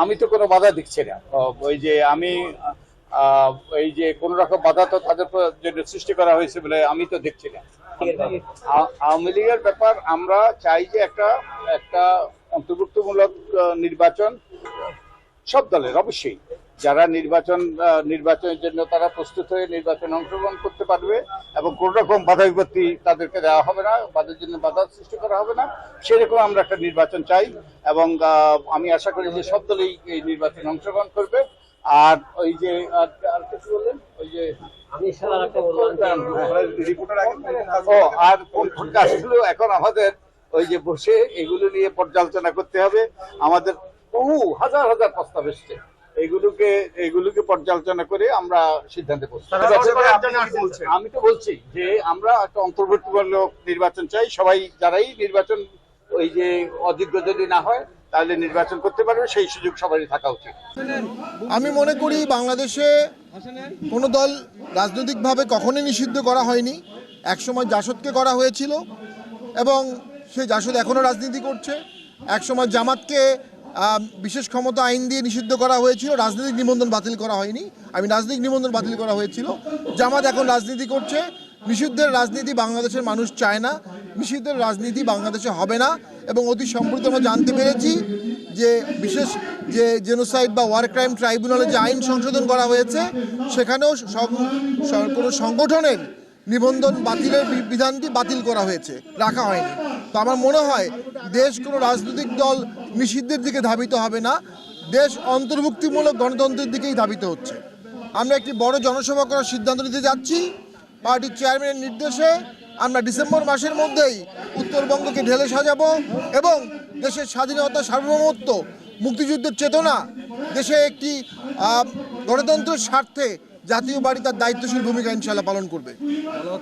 আমি তো কোনো বাধা দিচ্ছি না। ওই যে আমি এই যে কোন রকম বাধা তো তাদের জন্য সৃষ্টি করা হয়েছে বলে আমি তো দেখছি না। আওয়ামী লীগের ব্যাপার আমরা চাই যে একটা একটা অন্তর্ভুক্তমূলক নির্বাচন সব দলের, অবশ্যই। যারা নির্বাচন নির্বাচনের জন্য তারা প্রস্তুত হয়ে নির্বাচনে অংশগ্রহণ করতে পারবে এবং কোন রকম বাধা বিপত্তি তাদেরকে দেওয়া হবে না তাদের জন্য বাধা সৃষ্টি করা হবে না। সেরকম আমরা একটা নির্বাচন চাই এবং আমি আশা করি যে সব দলই এই নির্বাচনে অংশগ্রহণ করবে। আর ওই যে আর কিছু বললেন? ওই যে আমি সারা একটা বললাম যে ও আর কোন কোন কাজগুলো এখন আমাদের ওই যে বসে এগুলো নিয়ে পর্যালোচনা করতে হবে। আমাদের বহু হাজার হাজার প্রস্তাব এসছে। এগুলোকে এগুলোকে পর্যালোচনা করে আমরা সিদ্ধান্তে পৌঁছাবো। আমি তো বলছি যে আমরা একটা অন্তর্বর্তীমূলক নির্বাচন চাই। সবাই যারাই নির্বাচন ওই যে অযোগ্য যদি না হয় তাহলে নির্বাচন করতে পারবে। সেই সুযোগ সবারই থাকা উচিত। আমি মনে করি বাংলাদেশে কোনো দল রাজনৈতিকভাবে কখনোই নিষিদ্ধ করা হয়নি। একসময় জাসদকে করা হয়েছিল এবং সেই জাসদ এখনও রাজনীতি করছে। একসময় জামাতকে বিশেষ ক্ষমতা আইন দিয়ে নিষিদ্ধ করা হয়েছিল, রাজনৈতিক নিবন্ধন বাতিল করা হয়নি। আমি রাজনৈতিক নিবন্ধন বাতিল করা হয়েছিল। জামাত এখন রাজনীতি করছে। নিষিদ্ধের রাজনীতি বাংলাদেশের মানুষ চায় না। নিষিদ্ধের রাজনীতি বাংলাদেশে হবে না। এবং অতি সম্প্রতি আমরা জানতে পেরেছি যে বিশেষ যে জেনোসাইড বা ওয়ার ক্রাইম ট্রাইব্যুনালে যে আইন সংশোধন করা হয়েছে, সেখানেও কোনো সংগঠনের নিবন্ধন বাতিলের বিধানটি বাতিল করা হয়েছে, রাখা হয়নি। তো আমার মনে হয় দেশ কোনো রাজনৈতিক দল নিষিদ্ধের দিকে ধাবিত হবে না, দেশ অন্তর্ভুক্তিমূলক গণতন্ত্রের দিকেই ধাবিত হচ্ছে। আমরা একটি বড় জনসভা করার সিদ্ধান্ত নিতে যাচ্ছি। পার্টির চেয়ারম্যানের নির্দেশে আমরা ডিসেম্বর মাসের মধ্যেই উত্তরবঙ্গকে ঢেলে সাজাবো এবং দেশের স্বাধীনতা, সার্বভৌমত্ব, মুক্তিযুদ্ধের চেতনা, দেশে একটি গণতন্ত্রের স্বার্থে জাতীয় বাড়ি তার দায়িত্বশীল ভূমিকা ইনশাল্লাহ পালন করবে।